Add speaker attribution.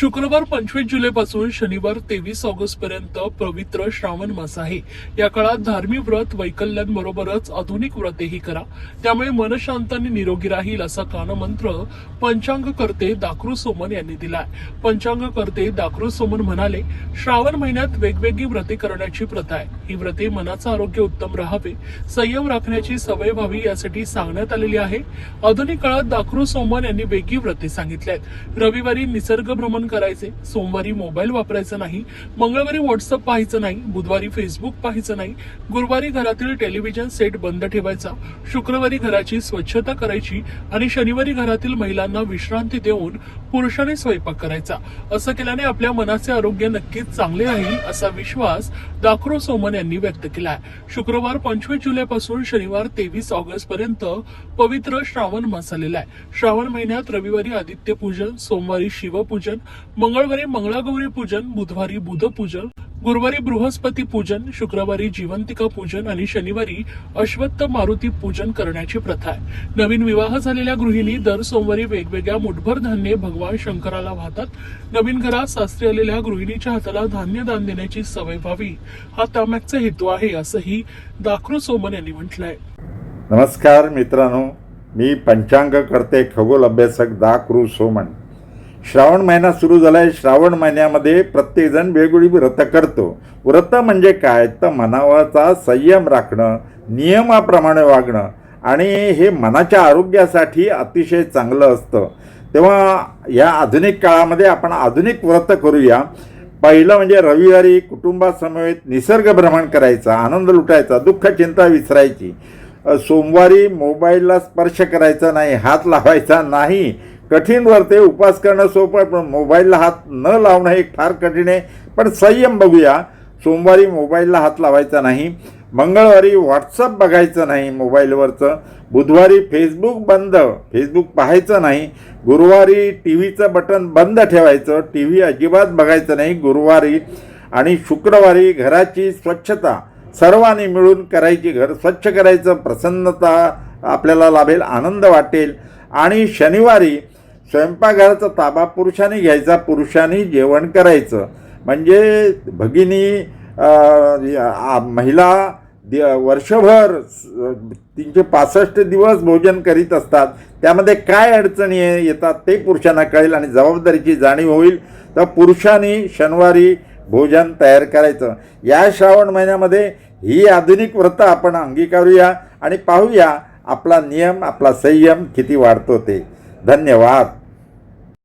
Speaker 1: शुक्रवार पंचवीस जुलैपासून शनिवार तेवीस ऑगस्ट पर्यंत पवित्र श्रावण मास आहे. या काळात धार्मिक व्रत वैकल्यांबरोबरच आधुनिक व्रतेही करा. त्यामुळे मन शांत आणि निरोगी राहील असा कानमंत्र पंचांग करते दाखरू सोमन यांनी दिलाय. पंचांग करते दाखरू सोमन म्हणाले श्रावण महिन्यात वेगवेगळी व्रते करण्याची प्रथा आहे. ही व्रते मनाचं आरोग्य उत्तम राहावे. संयम राखण्याची सवय व्हावी यासाठी सांगण्यात आलेली आहे. आधुनिक काळात दाखरू सोमन यांनी वेगळी व्रते सांगितली आहेत. रविवारी निसर्ग भ्रमण करायचे सोमवारी मोबाईल वापरायचा नाही मंगळवारी व्हॉट्सअप पाहायचं नाही बुधवारी फेसबुक पाहायचं नाही गुरुवारी घरातील टेलिव्हिजन सेट बंद ठेवायचा शुक्रवारी घराची स्वच्छता करायची आणि शनिवारी घरातील महिलांना विश्रांती देऊन पुरुषाने स्वयंपाक करायचा. असं केल्याने आपल्या मनाचे आरोग्य नक्कीच चांगले राहील असा विश्वास दाखरो सोमन यांनी व्यक्त केला आहे शुक्रवार पंचवीस जुलैपासून शनिवार तेवीस ऑगस्ट पर्यंत पवित्र श्रावण मास आलेला आहे. श्रावण महिन्यात रविवारी आदित्य पूजन सोमवारी शिवपूजन मंगळवारी मंगळागौरी पूजन बुधवारी बुधपूजन गुरुवारी बृहस्पती पूजन शुक्रवारी जिवंतिका पूजन आणि शनिवारी अश्वत्थ मारुती पूजन करण्याची प्रथा आहे. नवीन विवाह झालेल्या गृहिणी दर सोमवारी वेगवेगळ्या मुठभर धान्य भगवान शंकराला वाहतात. नवीन घरात सासरी आलेल्या गृहिणीच्या हाताला धान्य दान देण्याची सवय व्हावी. हा त्यामागचा हेतू आहे असंही दाखरू सोमन यांनी म्हटलंय.
Speaker 2: नमस्कार मित्रांनो मी पंचांग करते खगोल अभ्यासक दाकरू सोमन. श्रावण महिना सुरू झाला आहे श्रावण महिन्यामध्ये प्रत्येकजण वेगवेगळी व्रतं करतो. व्रत म्हणजे काय? तर मनावाचा संयम राखणं नियमाप्रमाणे वागणं आणि हे मनाच्या आरोग्यासाठी अतिशय चांगलं असतं. तेव्हा या आधुनिक काळामध्ये आपण आधुनिक व्रत करूया. पहिलं म्हणजे रविवारी कुटुंबासमवेत निसर्ग भ्रमण करायचा आनंद लुटायचा दुःख चिंता विसरायची. सोमवारी मोबाईलला स्पर्श करायचा नाही हात लावायचा नाही. कठीण वरते उपास करणं सोपं आहे, पण मोबाईलला हात न लावणं हे फार कठीण आहे. पण संयम बघूया. सोमवारी मोबाईलला हात लावायचा नाही. मंगळवारी व्हॉट्सअप बघायचं नाही मोबाईलवरचं. बुधवारी फेसबुक बंद. फेसबुक पाहायचं नाही. गुरुवारी टी व्हीचं बटन बंद ठेवायचं. टी व्ही अजिबात बघायचं नाही गुरुवारी. आणि शुक्रवारी घराची स्वच्छता. सर्वांनी मिळून करायची घर स्वच्छ करायचं. प्रसन्नता आपल्याला लाभेल आनंद वाटेल. आणि शनिवारी स्वयंपाकघराचा ताबा पुरुषांनी घ्यायचा पुरुषांनी जेवण करायचं. म्हणजे भगिनी महिला दि वर्षभर तीनशे पासष्ट दिवस भोजन करीत असतात. त्यामध्ये काय अडचणी आहे- येतात ते पुरुषांना कळेल आणि जबाबदारीची जाणीव होईल. तर पुरुषांनी शनिवारी भोजन तयार करायचं. या श्रावण महिन्यामध्ये ही आधुनिक व्रतं आपण अंगीकारूया आणि पाहूया आपला नियम आपला संयम किती वाढतो ते. धन्यवाद.